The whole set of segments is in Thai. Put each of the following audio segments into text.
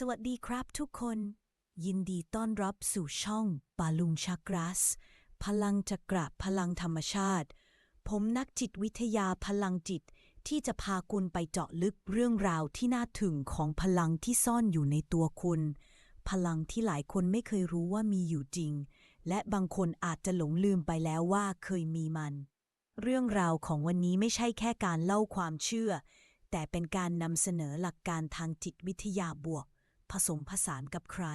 สวัสดีครับทุกคน ยินดีต้อนรับสู่ช่องปาลุงชักรัส พลังจักระพลังธรรมชาติ ผมนักจิตวิทยาพลังจิตที่จะพาคุณไปเจาะลึกเรื่องราวที่น่าถึงของพลังที่ซ่อนอยู่ในตัวคุณ พลังที่หลายคนไม่เคยรู้ว่ามีอยู่จริง และบางคนอาจจะหลงลืมไปแล้วว่าเคยมีมัน เรื่องราวของวันนี้ไม่ใช่แค่การเล่าความเชื่อ แต่เป็นการนำเสนอหลักการทางจิตวิทยาบวก ผสมผสานกับใคร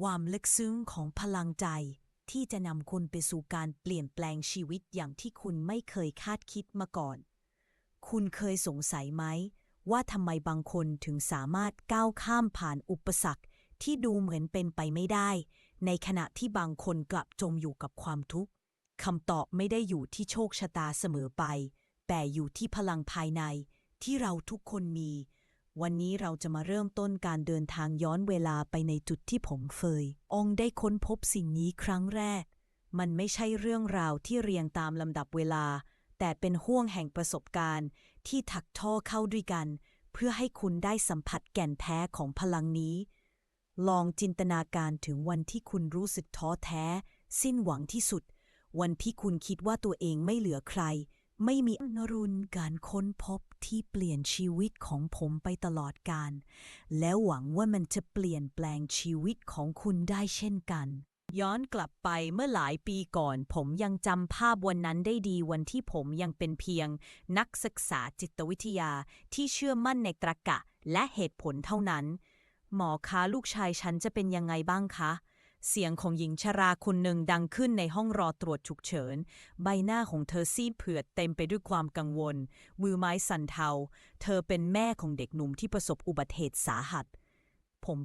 ความลึกซึ้งของพลังใจ ที่จะนำคุณไปสู่การเปลี่ยนแปลงชีวิตอย่างที่คุณไม่เคยคาดคิดมาก่อน คุณเคยสงสัยไหม ว่าทำไมบางคนถึงสามารถก้าวข้ามผ่านอุปสรรค ที่ดูเหมือนเป็นไปไม่ได้ ในขณะที่บางคนกลับจมอยู่กับความทุกข์คำตอบไม่ได้อยู่ที่โชคชะตาเสมอไป แต่อยู่ที่พลังภายในที่เราทุกคนมี วันนี้เราจะมาเริ่มต้นการเดินทางย้อนเวลาไปในจุดที่ผมเคยองได้ค้นพบสิ่งนี้ครั้งแรก มันไม่ใช่เรื่องราวที่เรียงตามลำดับเวลา แต่เป็นห่วงแห่งประสบการณ์ ที่ถักท่อเข้าด้วยกัน เพื่อให้คุณได้สัมผัสแก่นแท้ของพลังนี้ ลองจินตนาการถึงวันที่คุณรู้สึกท้อแท้ สิ้นหวังที่สุด วันที่คุณคิดว่าตัวเองไม่เหลือใคร ไม่มีอนรุนการค้นพบที่เปลี่ยนชีวิตของผมไปตลอดกาลแล้วหวังว่ามันจะเปลี่ยนแปลงชีวิตของคุณได้เช่นกัน ย้อนกลับไปเมื่อหลายปีก่อน ผมยังจำภาพวันนั้นได้ดีวันที่ผมยังเป็นเพียง นักศึกษาจิตวิทยาที่เชื่อมั่นในตรรกะและเหตุผลเท่านั้น หมอคะลูกชายฉันจะเป็นยังไงบ้างคะ เสียงของหญิงชราคนหนึ่งดังขึ้นในห้องรอตรวจฉุกเฉิน ใบหน้าของเธอซีดเผือดเต็มไปด้วยความกังวลมือไม้สั่นเทา เธอเป็นแม่ของเด็กหนุ่มที่ประสบอุบัติเหตุสาหัส